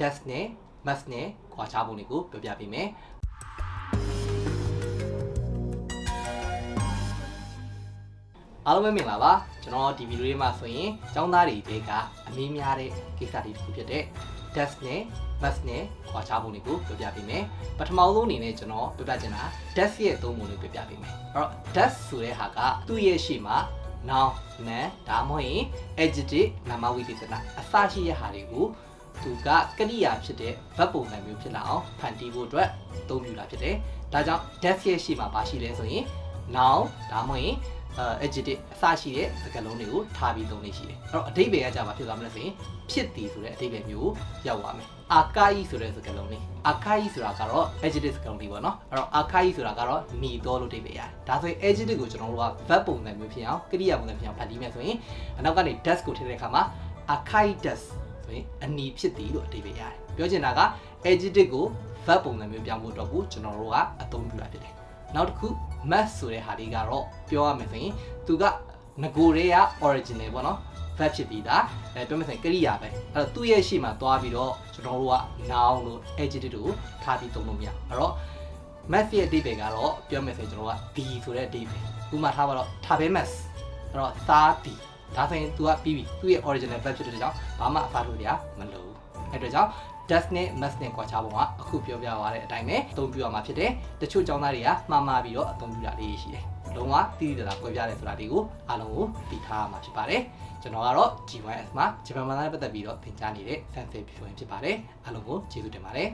does နဲ့ must နဲ့ခွာခြားပုံတွေကိုပြောပြပေးမယ်အားလုံးပဲမင်္ဂလာပါကျွန်တော်ဒီဗီဒီယိုလေးမှာဆိုရင်ចောင်းသားတွေတဲကအမေးများတဲ့ကိစ္စတွေတစ်ခုဖြစ်တဲ့ does နဲ့ must နဲ့ခွာခြားပုံတွေကိုပြောပြပေးမယ်ပထမဆုံးအနေနဲ့ကျွန်တော်ပြောပြချင်တာ does ရဲ့သုံးပုံလေးပြောပြပေးမယ်အဲ့တော့ does ဆိုတဲ့ဟာကသူ့ရဲ့ရှေ့မှာ noun နာဒါမှမဟုတ်ရင် adjective နာမဝိသေသနာအစရှိတဲ့ဟာတွေကို သူကကရိယာဖြစ်တဲ့ verb ပုံစံမျိုးဖြစ်လာအောင်ဖန်တီးဖို့အတွက်အသုံးပြုတာဖြစ်တယ်ဒါကြောင့် does ရဲ့ရှေ့မှာပါရှိလဲဆိုရင် noun ဒါမှမဟုတ်ရင်အဲ adjective အစရှိတဲ့စကားလုံးတွေကိုထားပြီးသုံးနေရှိတယ်အဲ့တော့အဓိပ္ပာယ်ကကြာမှာဖြစ်သွားမလဲဆိုရင်ဖြစ်တည်ဆိုတဲ့အဓိပ္ပာယ်မျိုးကိုရောက်သွားမယ်အာကာယီဆိုတဲ့စကားလုံးလေးအာကာယီဆိုတာကတော့ adjective စကားလုံးလေးပေါ့နော်အဲ့တော့အာကာယီဆိုတာကတော့နေတော်လို့အဓိပ္ပာယ်ရတယ်ဒါဆိုရင် adjective ကိုကျွန်တော်တို့က verb ပုံစံမျိုးဖြစ်အောင်ကရိယာပုံစံဖြစ်အောင်ဖန်တီးမယ်ဆိုရင်အနောက်ကနေ does ကိုထည့်တဲ့အခါမှာ archaitus ဆိုရင်အနီဖြစ်တည်လို့အဓိပ္ပာယ်ရတယ်ပြောချင်တာက adjective ကို verb ပုံစံမျိုးပြောင်းဖို့အတွက်ကိုကျွန်တော်တို့ကအသုံးပြုတာဖြစ်တယ်နောက်တစ်ခု must ဆိုတဲ့ဟာလေးကတော့ပြောရမယ်ဆိုရင်သူကငကိုတွေက original ပေါ့နော် verb ဖြစ်ပြီးသားအဲပြောမယ်ဆိုရင်ကရိယာပဲအဲ့တော့သူ့ရဲ့ရှေ့မှာသွားပြီးတော့ကျွန်တော်တို့က noun လို့ adjective ကိုထားပြီးသုံးလို့မရအဲ့တော့ math ရဲ့အဓိပ္ပာယ်ကတော့ပြောမယ်ဆိုရင်ကျွန်တော်က the ဆိုတဲ့အဓိပ္ပာယ်ဥပမာထားပါတော့ tabe math အဲ့တော့စားသည် ဒါဆိုရင် तू ကပြီးပြီသူ့ရဲ့ original verb ဖြစ်တဲ့ကြောင့်ဘာမှအဖားလို့ရမလို့အဲ့တော့ကြောင့် does နဲ့ must နဲ့ကွာခြားပုံကအခုပြောပြသွားတဲ့အတိုင်းပဲအသုံးပြုရမှာဖြစ်တယ်တချို့ကျောင်းသားတွေကမှားမှားပြီးတော့အသုံးပြုတာလေးရှိတယ်လုံးဝတိတိကျကျကွဲပြားတယ်ဆိုတာတွေကိုအားလုံးကိုသိထားရမှာဖြစ်ပါတယ်ကျွန်တော်ကတော့ G1S မှာဂျပန်ဘာသာနဲ့ပတ်သက်ပြီးတော့သင်ကြားနေတဲ့ Sensei ဖြစ်ဝင်ဖြစ်ပါတယ်အားလုံးကိုကျေးဇူးတင်ပါတယ်